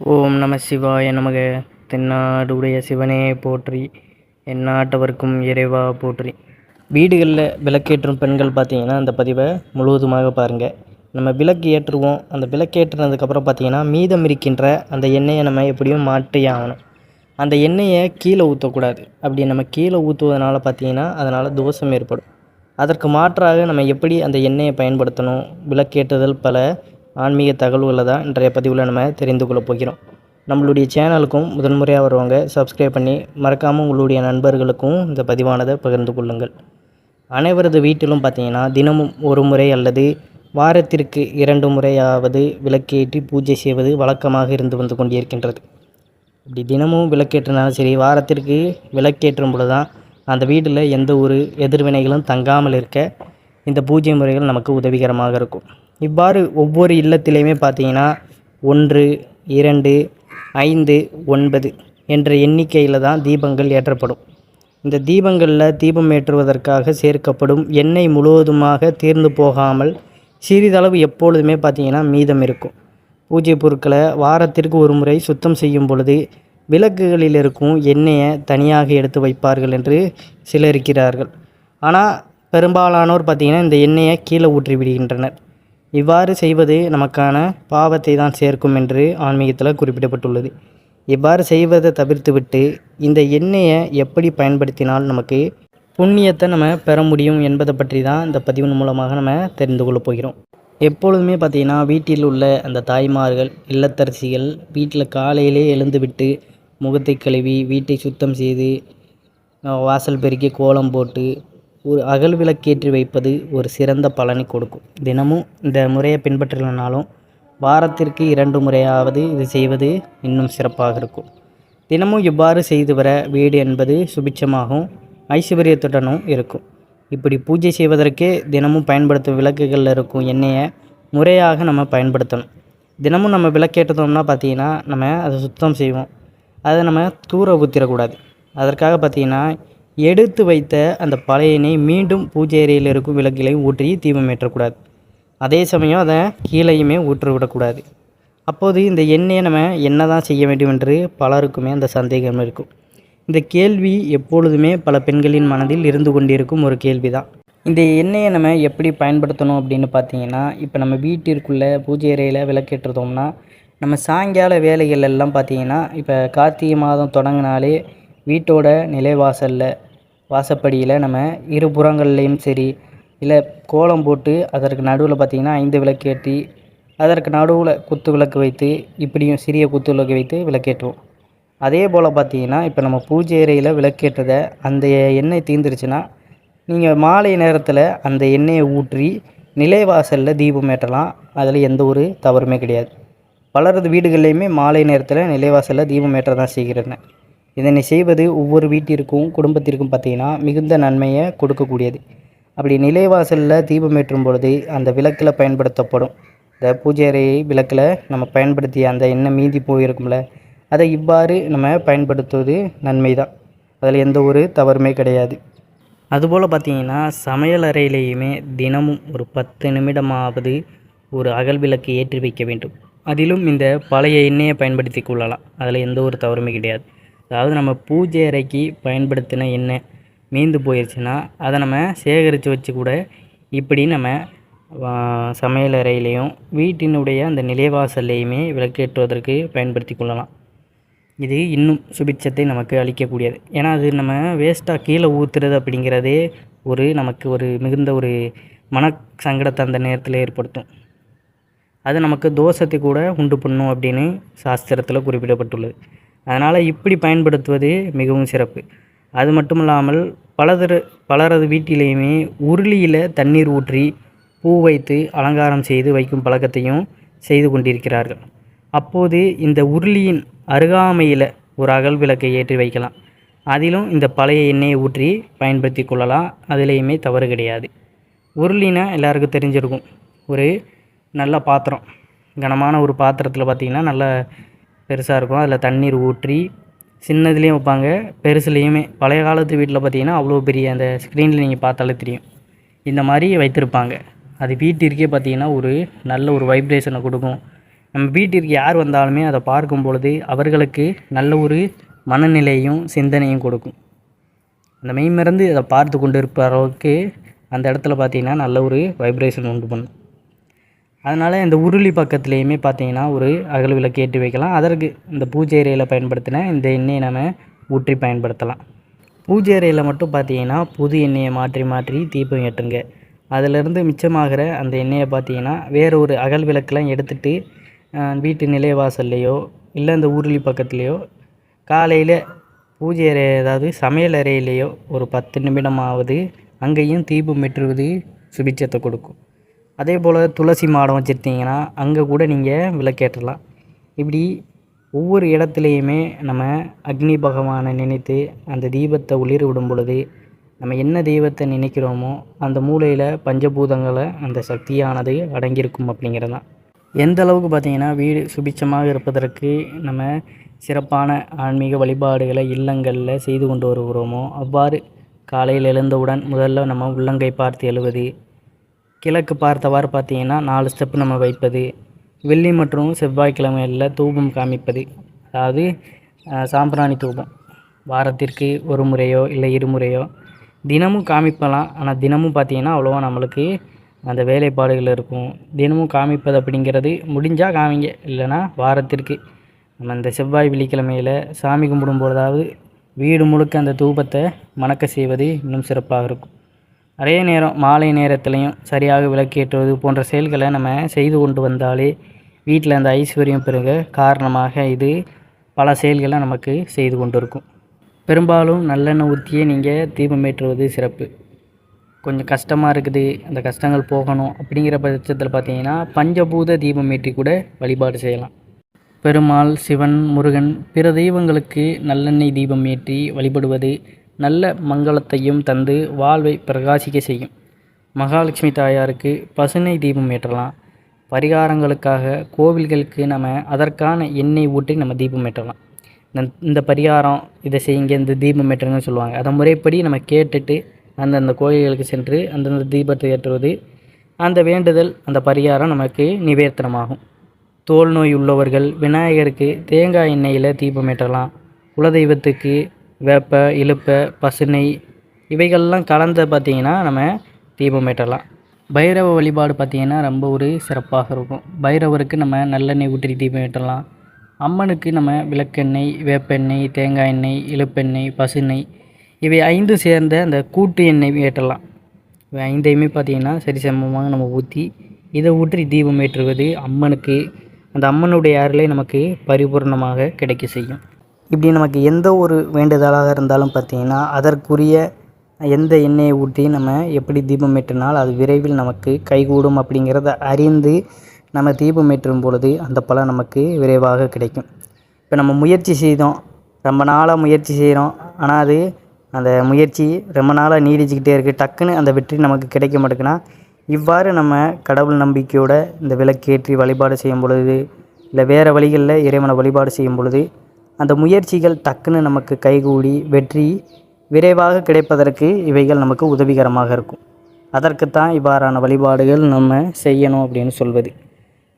ஓம் நம சிவாய நமக. தென்னாடுடைய சிவனே போற்றி. எந்நாட்டவர்க்கும் இறைவா போற்றி. வீடுகளில் விளக்கேற்றும் பெண்கள் பார்த்தீங்கன்னா அந்த பதிவை முழுவதுமாக பாருங்கள் நம்ம விளக்கு ஏற்றுவோம். அந்த விளக்கு ஏற்றுனதுக்கப்புறம் பார்த்தீங்கன்னா மீதம் இருக்கின்ற அந்த எண்ணெயை நம்ம எப்படியும் மாற்றியே ஆகணும். அந்த எண்ணெயை கீழே ஊற்றக்கூடாது அப்படி நம்ம கீழே ஊற்றுவதனால பார்த்தீங்கன்னா அதனால் தோஷம் ஏற்படும். அதற்கு மாற்றாக நம்ம எப்படி அந்த எண்ணெயை பயன்படுத்தணும்? விளக்கேற்றுதல் பல ஆன்மீக தகவல்களை தான் இன்றைய பதிவில் நம்ம தெரிந்து கொள்ள போகிறோம். நம்மளுடைய சேனலுக்கும் முதன்முறையாக வருவாங்க சப்ஸ்கிரைப் பண்ணி மறக்காமல் உங்களுடைய நண்பர்களுக்கும் இந்த பதிவானதை பகிர்ந்து கொள்ளுங்கள். அனைவரது வீட்டிலும் பார்த்தீங்கன்னா தினமும் ஒரு முறை அல்லது வாரத்திற்கு இரண்டு முறையாவது விளக்கேற்றி பூஜை செய்வது வழக்கமாக இருந்து வந்து கொண்டிருக்கின்றது. இப்படி தினமும் விளக்கேற்றினாலும் சரி வாரத்திற்கு விளக்கேற்றும் பொழுது தான் அந்த வீட்டில் எந்த ஒரு எதிர்வினைகளும் தங்காமல் இருக்க இந்த பூஜை முறைகள் நமக்கு உதவிகரமாக இருக்கும். இவ்வாறு ஒவ்வொரு இல்லத்திலையுமே பார்த்தீங்கன்னா ஒன்று இரண்டு ஐந்து ஒன்பது என்ற எண்ணிக்கையில் தான் தீபங்கள் ஏற்றப்படும். இந்த தீபங்களில் தீபம் ஏற்றுவதற்காக சேர்க்கப்படும் எண்ணெய் முழுவதுமாக தீர்ந்து போகாமல் சிறிதளவு எப்பொழுதுமே பார்த்தீங்கன்னா மீதம் இருக்கும். பூஜை பொருட்களை வாரத்திற்கு ஒரு முறை சுத்தம் செய்யும் பொழுது விளக்குகளில் இருக்கும் எண்ணெயை தனியாக எடுத்து வைப்பார்கள் என்று சிலர் இருக்கிறார்கள். ஆனால் பெரும்பாலானோர் பார்த்திங்கன்னா இந்த எண்ணெயை கீழே ஊற்றி விடுகின்றனர் இவ்வாறு செய்வது நமக்கான பாவத்தை தான் சேர்க்கும் என்று ஆன்மீகத்தில் குறிப்பிடப்பட்டுள்ளது. இவ்வாறு செய்வதை தவிர்த்துவிட்டு இந்த எண்ணெயை எப்படி பயன்படுத்தினால் நமக்கு புண்ணியத்தை நம்ம பெற முடியும் என்பதை பற்றி தான் இந்த பதிவின் மூலமாக நம்ம தெரிந்து கொள்ளப் போகிறோம். எப்பொழுதுமே பார்த்திங்கன்னா வீட்டில் உள்ள அந்த தாய்மார்கள் இல்லத்தரசிகள் வீட்டில் காலையிலே எழுந்துவிட்டு முகத்தை கழுவி வீட்டை சுத்தம் செய்து வாசல் பெருக்கி கோலம் போட்டு ஒரு அகல் விளக்கேற்றி வைப்பது ஒரு சிறந்த பலனை கொடுக்கும். தினமும் இந்த முறையை பின்பற்றலைனாலும் வாரத்திற்கு இரண்டு முறையாவது இது செய்வது இன்னும் சிறப்பாக இருக்கும். தினமும் இவ்வாறு செய்து வர வீடு என்பது சுபிட்சமாகவும் ஐஸ்வர்யத்துடனும் இருக்கும். இப்படி பூஜை செய்வதற்கே தினமும் பயன்படுத்தும் விளக்குகளில் இருக்கும் எண்ணெயை முறையாக நம்ம பயன்படுத்தணும். தினமும் நம்ம விளக்கேற்றோம்னா பார்த்தீங்கன்னா நம்ம அதை சுத்தம் செய்வோம். அதை நம்ம தூர ஊற்றிடக்கூடாது அதற்காக பார்த்தீங்கன்னா எடுத்து வைத்த அந்த பழையனை மீண்டும் பூஜை அறையில் இருக்கும் விளக்குகளையும் ஊற்றி தீபம் ஏற்றக்கூடாது. அதே சமயம் அதை கீழையுமே ஊற்றுவிடக்கூடாது. அப்போது இந்த எண்ணெயை நம்ம என்ன தான் செய்ய வேண்டும் என்று பலருக்குமே அந்த சந்தேகம் இருக்கும். இந்த கேள்வி எப்பொழுதுமே பல பெண்களின் மனதில் இருந்து கொண்டிருக்கும் ஒரு கேள்வி தான் இந்த எண்ணெயை நம்ம எப்படி பயன்படுத்தணும் அப்படின்னு பார்த்தீங்கன்னா இப்போ நம்ம வீட்டிற்குள்ளே பூஜை அறையில் விளக்கேற்றுதோம்னா நம்ம சாயங்கால வேலைகள் எல்லாம் பார்த்தீங்கன்னா இப்போ கார்த்திகை மாதம் தொடங்கினாலே வீட்டோட நிலைவாசலில் வாசப்படியில் நம்ம இரு புறங்கள்லேயும் சரி இல்லை கோலம் போட்டு அதற்கு நடுவில் பார்த்திங்கன்னா ஐந்து விளக்கேற்றி அதற்கு நடுவில் குத்து விளக்கு வைத்து இப்படியும் சிறிய குத்து விளக்கு வைத்து விளக்கேற்றுவோம். அதே போல் பார்த்தீங்கன்னா இப்போ நம்ம பூஜை அறையில் விளக்கேற்றதை அந்த எண்ணெய் தீர்ந்துருச்சுன்னா நீங்கள் மாலை நேரத்தில் அந்த எண்ணெயை ஊற்றி நிலைவாசலில் தீபம் ஏற்றலாம். அதில் எந்த ஒரு தவறுமே கிடையாது. பலரது வீடுகள்லையுமே மாலை நேரத்தில் நிலைவாசலில் தீபம் ஏற்ற தான் செய்கிறேன் இதனை செய்வது ஒவ்வொரு வீட்டிற்கும் குடும்பத்திற்கும் பார்த்திங்கன்னா மிகுந்த நன்மையை கொடுக்கக்கூடியது. அப்படி நிலைவாசலில் தீபம் ஏற்றும் பொழுது அந்த விளக்கில் பயன்படுத்தப்படும். இந்த பூஜை அறையை விளக்கில் நம்ம பயன்படுத்திய அந்த எண்ணெய் மீதி போயிருக்கும்ல அதை இவ்வாறு நம்ம பயன்படுத்துவது நன்மை தான் அதில் எந்த ஒரு தவறுமே கிடையாது. அதுபோல் பார்த்திங்கன்னா சமையல் அறையிலேயுமே தினமும் ஒரு பத்து நிமிடமாவது ஒரு அகல் விளக்கு ஏற்றி வைக்க வேண்டும். அதிலும் இந்த பழைய எண்ணெயை பயன்படுத்தி கொள்ளலாம். அதில் எந்த ஒரு தவறுமே கிடையாது. அதாவது நம்ம பூஜை அறைக்கு பயன்படுத்தின எண்ணெய் மீந்து போயிடுச்சுன்னா அதை நம்ம சேகரித்து வச்சு கூட இப்படி நம்ம சமையல் அறையிலையும் வீட்டினுடைய அந்த நிலைவாசல்லையுமே விளக்கேற்றுவதற்கு பயன்படுத்தி கொள்ளலாம். இது இன்னும் சுபிட்சத்தை நமக்கு அளிக்கக்கூடியது. ஏன்னா அது நம்ம வேஸ்ட்டாக கீழே ஊற்றுறது அப்படிங்கிறதே ஒரு நமக்கு ஒரு மிகுந்த ஒரு மன சங்கடத்தை அந்த நேரத்தில் ஏற்படுத்தும். அது நமக்கு தோஷத்தை கூட உண்டு பண்ணும் அப்படின்னு சாஸ்திரத்தில் குறிப்பிடப்பட்டுள்ளது. அதனால் இப்படி பயன்படுத்துவது மிகவும் சிறப்பு. அது மட்டும் இல்லாமல் பலதர பலரது வீட்டிலேயுமே உருளியில் தண்ணீர் ஊற்றி பூ வைத்து அலங்காரம் செய்து வைக்கும் பழக்கத்தையும் செய்து கொண்டிருக்கிறார்கள். அப்போது இந்த உருளியின் அருகாமையில் ஒரு அகல் விளக்கை ஏற்றி வைக்கலாம். அதிலும் இந்த பழைய எண்ணெயை ஊற்றி பயன்படுத்தி கொள்ளலாம். அதுலேயுமே தவறு கிடையாது. உருளினா எல்லாருக்கும் தெரிஞ்சிருக்கும். ஒரு நல்ல பாத்திரம். கனமான ஒரு பாத்திரத்தில் பார்த்திங்கன்னா நல்ல பெருசாக இருக்கும். அதில் தண்ணீர் ஊற்றி சின்னதுலேயும் வைப்பாங்க பெருசுலேயுமே. பழைய காலத்து வீட்டில் பார்த்தீங்கன்னா அவ்வளோ பெரிய அந்த ஸ்க்ரீனில் நீங்கள் பார்த்தாலே தெரியும். இந்த மாதிரி வைத்திருப்பாங்க. அது வீட்டிற்கே பார்த்தீங்கன்னா ஒரு நல்ல ஒரு வைப்ரேஷனை கொடுக்கும். நம்ம வீட்டிற்கு யார் வந்தாலுமே அதை பார்க்கும் பொழுது அவர்களுக்கு நல்ல ஒரு மனநிலையும் சிந்தனையும் கொடுக்கும். அந்த மெய்மறந்து அதை பார்த்து கொண்டு இருப்ப அளவுக்கு அந்த இடத்துல பார்த்தீங்கன்னா நல்ல ஒரு வைப்ரேஷன் உண்டு பண்ணும். அதனால் இந்த உருளி பக்கத்துலேயுமே பார்த்தீங்கன்னா ஒரு அகல் விளக்கு ஏற்றி வைக்கலாம். அதற்கு இந்த பூஜை அறையில் பயன்படுத்தின இந்த எண்ணெயை நம்ம ஊற்றி பயன்படுத்தலாம். பூஜை அறையில் மட்டும் பார்த்தீங்கன்னா புது எண்ணெயை மாற்றி மாற்றி தீபம் ஏற்றுங்க. அதிலிருந்து மிச்சமாகிற அந்த எண்ணெயை பார்த்தீங்கன்னா வேறு ஒரு அகல் விளக்கெலாம் எடுத்துகிட்டு வீட்டு நிலைவாசல்லையோ இல்லை இந்த உருளி பக்கத்துலேயோ காலையில் பூஜை அறை ஏதாவது சமையல் அறையிலேயோ ஒரு பத்து நிமிடமாவது அங்கேயும் தீபம் ஏற்றுவது சுபிச்சத்தை கொடுக்கும். அதே போல் துளசி மாடம் வச்சுருந்தீங்கன்னா அங்கே கூட நீங்கள் விளக்கேற்றலாம். இப்படி ஒவ்வொரு இடத்துலையுமே நம்ம அக்னி பகவானை நினைத்து அந்த தீபத்தை ஒளிர விடும் பொழுது நம்ம என்ன தெய்வத்தை நினைக்கிறோமோ அந்த மூலையில் பஞ்சபூதங்களை அந்த சக்தியானது அடங்கியிருக்கும் அப்படிங்கிறது தான் எந்த அளவுக்கு பார்த்திங்கன்னா வீடு சுபிச்சமாக இருப்பதற்கு நம்ம சிறப்பான ஆன்மீக வழிபாடுகளை இல்லங்களில் செய்து கொண்டு வருகிறோமோ அவ்வாறு காலையில் எழுந்தவுடன் முதல்ல நம்ம உள்ளங்கை பார்த்து எழுவது கிழக்கு பார்த்தவாறு பார்த்தீங்கன்னா நாலு ஸ்டெப் நம்ம வைப்பது. வெள்ளி மற்றும் செவ்வாய்க்கிழமைகளில் தூபம் காமிப்பது. அதாவது சாம்பிராணி தூபம். வாரத்திற்கு ஒரு முறையோ இல்லை இருமுறையோ தினமும் காமிப்பலாம். ஆனால் தினமும் பார்த்தீங்கன்னா அவ்வளோவா நம்மளுக்கு அந்த வேலைப்பாடுகள் இருக்கும். தினமும் காமிப்பது அப்படிங்கிறது முடிஞ்சால் காமிங்க. இல்லைன்னா வாரத்திற்கு. நம்ம இந்த செவ்வாய் வெள்ளிக்கிழமையில் சாமி கும்பிடும் பொழுதாவது வீடு முழுக்க அந்த தூபத்தை மணக்க செய்வது இன்னும் சிறப்பாக இருக்கும். அதே நேரம் மாலை நேரத்துலையும் சரியாக விளக்கேற்றுவது போன்ற செயல்களை நம்ம செய்து கொண்டு வந்தாலே வீட்டில் அந்த ஐஸ்வர்யம் பெருக காரணமாக இது பல செயல்களை நமக்கு செய்து கொண்டு இருக்கும் பெரும்பாலும் நல்லெண்ணெய் ஊற்றியே நீங்கள் தீபம் ஏற்றுவது சிறப்பு. கொஞ்சம் கஷ்டமாக இருக்குது அந்த கஷ்டங்கள் போகணும் அப்படிங்கிற பட்சத்தில் பார்த்தீங்கன்னா பஞ்சபூத தீபம் ஏற்றி கூட வழிபாடு செய்யலாம். பெருமாள் சிவன் முருகன் பிற தெய்வங்களுக்கு நல்லெண்ணெய் தீபம் ஏற்றி வழிபடுவது நல்ல மங்களத்தையும் தந்து வாழ்வை பிரகாசிக்க செய்யும். மகாலட்சுமி தாயாருக்கு பசுனை தீபம் ஏற்றலாம். பரிகாரங்களுக்காக கோவில்களுக்கு நம்ம அதற்கான எண்ணெய் ஊற்றி நம்ம தீபம் ஏற்றலாம். இந்த இந்த பரிகாரம் இதை செய்யுங்க இந்த தீபம் ஏற்றுங்கன்னு சொல்லுவாங்க. அதை முறைப்படி நம்ம கேட்டுட்டு அந்தந்த கோயில்களுக்கு சென்று அந்தந்த தீபத்தை ஏற்றுவது அந்த வேண்டுதல் அந்த பரிகாரம் நமக்கு நிவேர்த்தனமாகும் தோல் நோய் உள்ளவர்கள் விநாயகருக்கு தேங்காய் எண்ணெயில் தீபம் ஏற்றலாம். குலதெய்வத்துக்கு வேப்ப இலுப்ப பசுனை இவைகள்லாம் கலந்த பார்த்திங்கன்னா நம்ம தீபம் ஏற்றலாம். பைரவ வழிபாடு பார்த்திங்கன்னா ரொம்ப ஒரு சிறப்பாக இருக்கும். பைரவருக்கு நம்ம நல்லெண்ணெய் ஊற்றி தீபம் ஏற்றலாம். அம்மனுக்கு நம்ம விளக்கெண்ணெய் வேப்பெண்ணெய் தேங்காய் எண்ணெய் இலுப்பெண்ணெய் பசுநெய் இவை ஐந்து சேர்ந்த அந்த கூட்டு எண்ணெய் ஏற்றலாம். இவை ஐந்தையுமே பார்த்திங்கன்னா சரிசமமாக நம்ம ஊற்றி இதை ஊற்றி தீபம் ஏற்றுவது அம்மனுக்கு அந்த அம்மனுடைய அருளை நமக்கு பரிபூர்ணமாக கிடைக்க செய்யும். இப்படி நமக்கு எந்த ஒரு வேண்டுதலாக இருந்தாலும் பார்த்திங்கன்னா அதற்குரிய எந்த எண்ணெயை ஊற்றி நம்ம எப்படி தீபம் ஏற்றினால் அது விரைவில் நமக்கு கைகூடும் அப்படிங்கிறத அறிந்து நம்ம தீபம் ஏற்றும் பொழுது அந்த பலன் நமக்கு விரைவாக கிடைக்கும். இப்போ நம்ம முயற்சி செய்தோம். ரொம்ப நாளாக முயற்சி செய்கிறோம். ஆனால் அது அந்த முயற்சி ரொம்ப நாளாக நீடிச்சுக்கிட்டே இருக்குது டக்குன்னு அந்த வெற்றி நமக்கு கிடைக்க மாட்டேங்குன்னா இவ்வாறு நம்ம கடவுள் நம்பிக்கையோட இந்த விளக்கேற்றி வழிபாடு செய்யும் பொழுது இல்லை வேறு வழிகளில் இறைவனை வழிபாடு செய்யும் பொழுது அந்த முயற்சிகள் டக்குன்னு நமக்கு கைகூடி வெற்றி விரைவாக கிடைப்பதற்கு இவைகள் நமக்கு உதவிகரமாக இருக்கும். அதற்குத்தான் இவ்வாறான வழிபாடுகள் நம்ம செய்யணும் அப்படின்னு சொல்வது.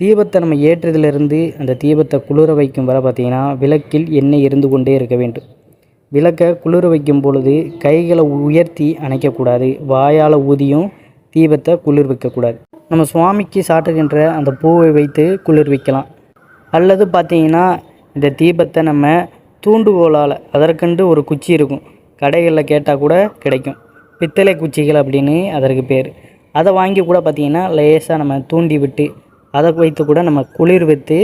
தீபத்தை நம்ம ஏற்றதிலிருந்து அந்த தீபத்தை குளிர வைக்கும் வரை பார்த்திங்கன்னா விளக்கில் எண்ணெய் இருந்து கொண்டே இருக்க வேண்டும். விளக்கை குளிர வைக்கும் பொழுது கைகளை உயர்த்தி அணைக்கக்கூடாது. வாயால் ஊதியும் தீபத்தை குளிர் வைக்கக்கூடாது. நம்ம சுவாமிக்கு சாட்டுகின்ற அந்த பூவை வைத்து குளிர் வைக்கலாம். அல்லது பார்த்திங்கன்னா இந்த தீபத்தை நம்ம தூண்டுகோலால் அதற்கென்று ஒரு குச்சி இருக்கும். கடைகளில் கேட்டால் கூட கிடைக்கும். பித்தளை குச்சிகள் அப்படின்னு அதற்கு பேர். அதை வாங்கி கூட பார்த்தீங்கன்னா லேசாக நம்ம தூண்டி விட்டு அதை வைத்து கூட நம்ம குளிர் வைத்து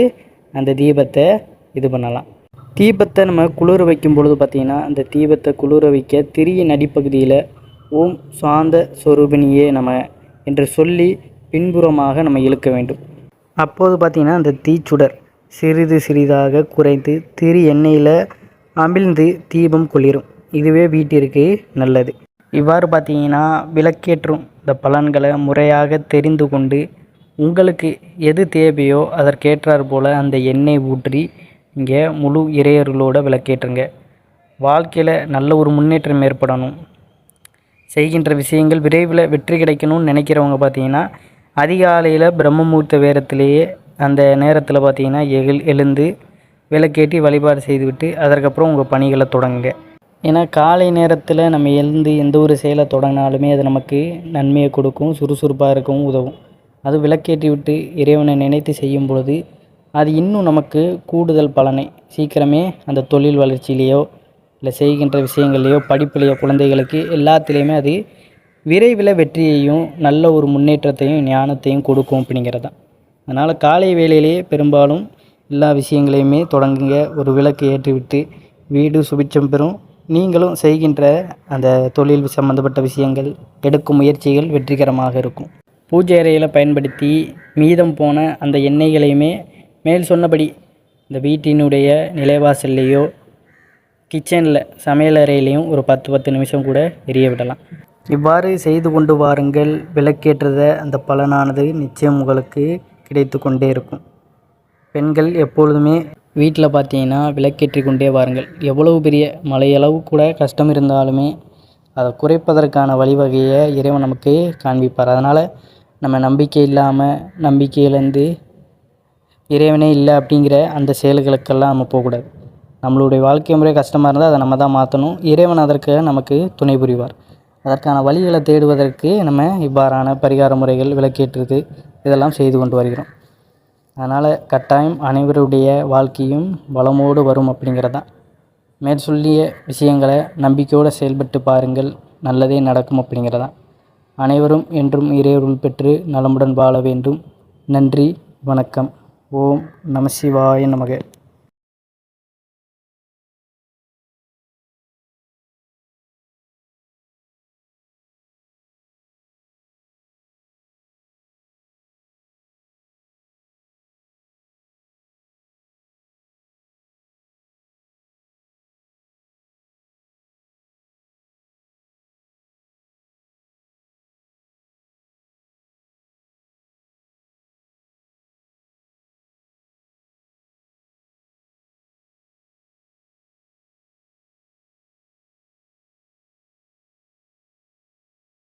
அந்த தீபத்தை இது பண்ணலாம். தீபத்தை நம்ம குளிர வைக்கும் பொழுது பார்த்திங்கன்னா அந்த தீபத்தை குளிர வைக்க திரியின் அடிப்பகுதியில் ஓம் சாந்த சொரூபினியே நம்ம என்று சொல்லி பின்புறமாக நம்ம இழுக்க வேண்டும். அப்போது பார்த்திங்கன்னா அந்த தீச்சுடர். சிறிது சிறிதாக குறைந்து திரு எண்ணெயில் அமிழ்ந்து தீபம் குளிரும். இதுவே வீட்டிற்கு நல்லது. இவ்வாறு பார்த்தீங்கன்னா விளக்கேற்றும் இந்த பலன்களை முறையாக தெரிந்து கொண்டு உங்களுக்கு எது தேவையோ அதற்கேற்றாற் போல் அந்த எண்ணெய் ஊற்றி இங்கே முழு இறையர்களோட விளக்கேற்றுங்க. வாழ்க்கையில் நல்ல ஒரு முன்னேற்றம் ஏற்படணும். செய்கின்ற விஷயங்கள் விரைவில் வெற்றி கிடைக்கணும்னு நினைக்கிறவங்க பார்த்தீங்கன்னா அதிகாலையில் பிரம்மமூர்த்த வேரத்திலேயே அந்த நேரத்தில் பார்த்தீங்கன்னா எழு எழுந்து விளக்கேட்டி வழிபாடு செய்துவிட்டு அதற்கப்புறம் உங்கள் பணிகளை தொடங்குங்க. ஏன்னா காலை நேரத்தில் நம்ம எழுந்து எந்த ஒரு செயலை தொடங்கினாலுமே அது நமக்கு நன்மையை கொடுக்கும் சுறுசுறுப்பாக இருக்கவும் உதவும். அது விளக்கேற்றி விட்டு இறைவனை நினைத்து செய்யும் பொழுது அது இன்னும் நமக்கு கூடுதல் பலனை. சீக்கிரமே அந்த தொழில் வளர்ச்சியிலேயோ இல்லை செய்கின்ற விஷயங்கள்லையோ படிப்புலையோ குழந்தைகளுக்கு எல்லாத்துலேயுமே அது விரைவில் வெற்றியையும் நல்ல ஒரு முன்னேற்றத்தையும் ஞானத்தையும் கொடுக்கும் அப்படிங்கிறது தான் அதனால் காலை வேளையிலேயே பெரும்பாலும் எல்லா விஷயங்களையுமே தொடங்குங்க. ஒரு விளக்கு ஏற்றிவிட்டு வீடு சுபிட்சம் பெறும். நீங்களும் செய்கின்ற அந்த தொழில் சம்பந்தப்பட்ட விஷயங்கள் எடுக்கும் முயற்சிகள் வெற்றிகரமாக இருக்கும். பூஜை அறையில் பயன்படுத்தி மீதம் போன அந்த எண்ணெய்களையுமே மேல் சொன்னபடி இந்த வீட்டினுடைய நிலைவாசல்லையோ கிச்சனில் சமையலறையிலையும் ஒரு பத்து பத்து நிமிஷம் கூட எரிய விடலாம். இவ்வாறு செய்து கொண்டு வாருங்கள். விளக்கேற்றத அந்த பலனானது நிச்சயம் உங்களுக்கு கிடைத்து கொண்டே இருக்கும். பெண்கள் எப்பொழுதுமே வீட்டில் பார்த்தீங்கன்னா விளக்கேற்றி கொண்டே வாருங்கள். எவ்வளவு பெரிய மலையளவு கூட கஷ்டம் இருந்தாலுமே அதை குறைப்பதற்கான வழிவகையை இறைவன் நமக்கு காண்பிப்பார். அதனால் நம்ம நம்பிக்கை இல்லாமல் நம்பிக்கையிலேருந்து இறைவனே இல்லை அப்படிங்கிற அந்த செயல்களுக்கெல்லாம் நம்ம போகக்கூடாது. நம்மளுடைய வாழ்க்கை முறை கஷ்டமாக இருந்தால் அதை நம்ம தான் மாற்றணும் இறைவன் அதற்கு நமக்கு துணை புரிவார். அதற்கான வழிகளை தேடுவதற்கு நம்ம இவ்வாறான பரிகார முறைகள் விளக்கேற்றுறது இதெல்லாம் செய்து கொண்டு வருகிறோம். அதனால் கட்டாயம் அனைவருடைய வாழ்க்கையும் வளமோடு வரும் அப்படிங்கிறது தான் மேற்சொல்லிய விஷயங்களை நம்பிக்கையோடு செயல்பட்டு பாருங்கள் நல்லதே நடக்கும் அப்படிங்கிறதான். அனைவரும் என்றும் இறையருள் பெற்று நலமுடன் வாழ வேண்டும். நன்றி வணக்கம். ஓம் நம சிவாய நமக.